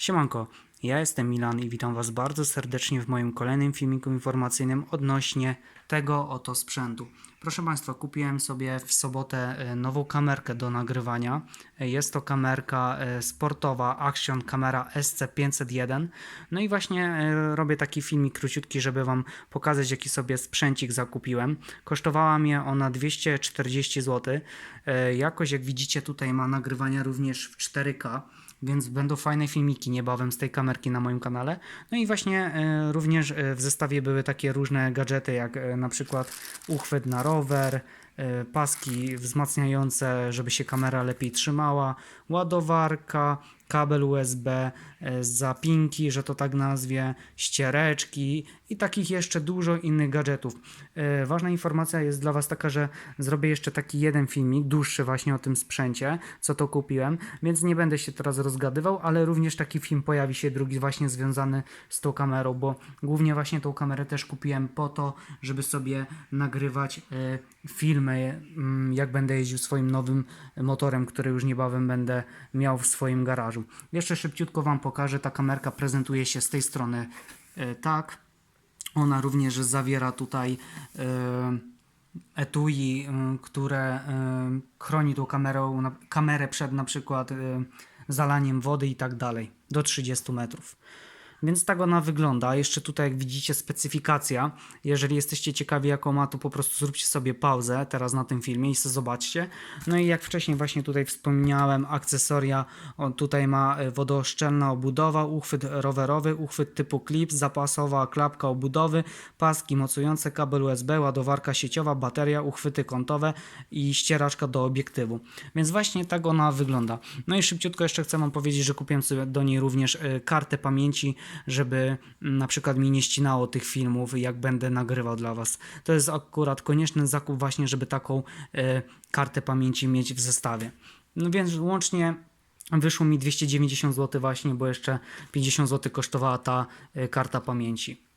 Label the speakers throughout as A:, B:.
A: Siemanko, ja jestem Milan i witam Was bardzo serdecznie w moim kolejnym filmiku informacyjnym odnośnie tego oto sprzętu. Proszę Państwa, kupiłem sobie w sobotę e, nową kamerkę do nagrywania. E, Jest to kamerka e, sportowa Action Camera SC501. No i właśnie robię taki filmik króciutki, żeby Wam pokazać jaki sobie sprzęcik zakupiłem. Kosztowała mnie ona 240 zł. Jakość jak widzicie tutaj ma nagrywania również w 4K więc będą fajne filmiki niebawem z tej kamerki na moim kanale. No i właśnie również w zestawie były takie różne gadżety, jak na przykład uchwyt na rower, e, paski wzmacniające, żeby się kamera lepiej trzymała, ładowarka, kabel USB, e, zapinki, że to tak nazwie, ściereczki i takich jeszcze dużo innych gadżetów. E, Ważna informacja jest dla Was taka, że zrobię jeszcze taki jeden filmik, dłuższy właśnie o tym sprzęcie, co to kupiłem, więc nie będę się teraz rozgadywał, ale również taki film pojawi się drugi właśnie związany z tą kamerą, bo głównie właśnie tą kamerę też kupiłem po to, żeby sobie nagrywać e, filmy, mm, jak będę jeździł swoim nowym motorem, który już niebawem będę miał w swoim garażu. Jeszcze szybciutko Wam pokażę, ta kamerka prezentuje się z tej strony e, tak. Ona również zawiera tutaj e, etui, które chroni tą kamerą, na- kamerę przed na przykład zalaniem wody i tak dalej, do 30 metrów. Więc tak ona wygląda. Jeszcze tutaj, jak widzicie, specyfikacja. Jeżeli jesteście ciekawi, jaką ma, to po prostu zróbcie sobie pauzę teraz na tym filmie i sobie zobaczcie. No i jak wcześniej właśnie tutaj wspomniałem, akcesoria. On tutaj ma e, wodooszczelna obudowa, uchwyt rowerowy, uchwyt typu clip, zapasowa klapka obudowy, paski mocujące, kabel USB, ładowarka sieciowa, bateria, uchwyty kątowe i ścieraczka do obiektywu. Więc właśnie tak ona wygląda. No i szybciutko jeszcze chcę Wam powiedzieć, że kupiłem sobie do niej również e, kartę pamięci, żeby mm, na przykład mi nie ścinało tych filmów, jak będę nagrywał dla Was. To jest akurat konieczny zakup właśnie, żeby taką e, kartę pamięci mieć w zestawie. No więc łącznie wyszło mi 290 zł właśnie, bo jeszcze 50 zł kosztowała ta e, karta pamięci.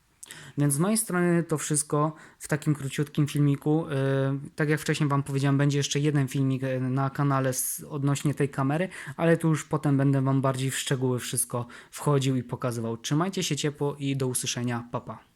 A: Więc z mojej strony to wszystko w takim króciutkim filmiku. Yy, Tak jak wcześniej Wam powiedziałem, będzie jeszcze jeden filmik yy, na kanale odnośnie tej kamery, ale tu już potem będę Wam bardziej w szczegóły wszystko wchodził i pokazywał. Trzymajcie się ciepło i do usłyszenia. Pa, pa.